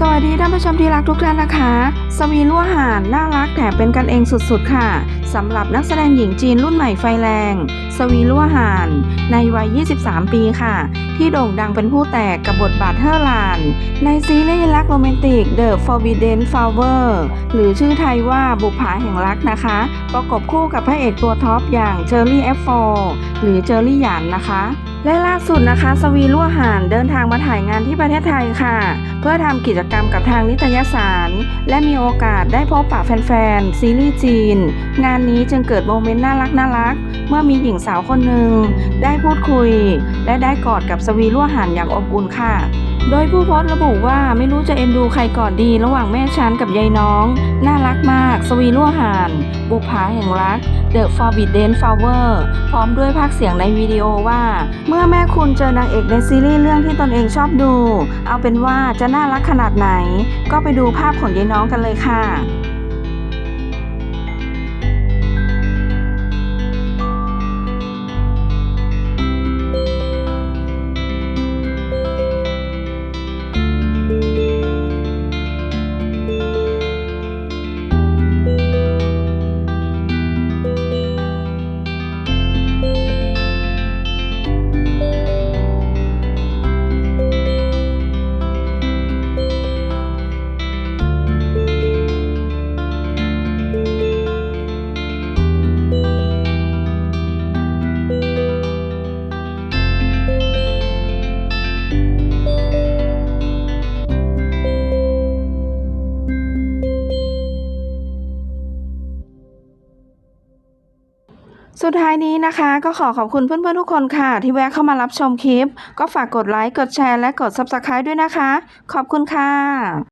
สวัสดีท่านผู้ชมที่รักทุกท่านนะคะ สวีลั่วหานน่ารักแถมเป็นกันเองสุดๆค่ะสำหรับนักแสดงหญิงจีนรุ่นใหม่ไฟแรง สวีลั่วหานในวัย 23 ปีค่ะ ที่โด่งดังเป็นผู้แตกกับบทบาทเฮอร์ลาน ในซีรีส์รักโรแมนติก The Forbidden Flower หรือชื่อไทยว่าบุผาแห่งรักนะคะ ประกบคู่กับพระเอกตัวท็อปอย่างเจอรี่ F4 หรือเจอรี่หยานนะคะ และล่าสุดนะคะ สวีลั่วหานเดินทางมาถ่ายงานที่ประเทศไทยค่ะ เพื่อทำกิจกรรมกับทางนิตยสาร และมีโอกาสได้พบปะแฟนๆ ซีรีส์จีน งานนี้จึงเกิดโมเมนต์น่ารักน่ารัก เมื่อมีหญิงสาวคนหนึ่งได้พูดคุย และได้กอดกับสวีลั่วหานอย่างอบอุ่นค่ะ โดยผู้โพสต์ระบุว่าไม่รู้จะเอ็นดูใครก่อนดีระหว่างแม่ชันกับยายน้อง น่ารักมาก สวีลั่วหาน บุปผาแห่งรัก The Forbidden Flower พร้อมด้วยภาคเสียงในวิดีโอว่า เมื่อแม่คุณเจอนางเอกในซีรีส์เรื่องที่ตนเองชอบดู เอาเป็นว่าจะน่ารักขนาดไหน ก็ไปดูภาพของยายน้องกันเลยค่ะ สุดท้ายนี้นะคะก็ขอขอบคุณเพื่อนๆทุกคนค่ะ ที่แวะเข้ามารับชมคลิป ก็ฝากกดไลค์ กดแชร์และกด Subscribe ด้วยนะคะ ขอบคุณค่ะ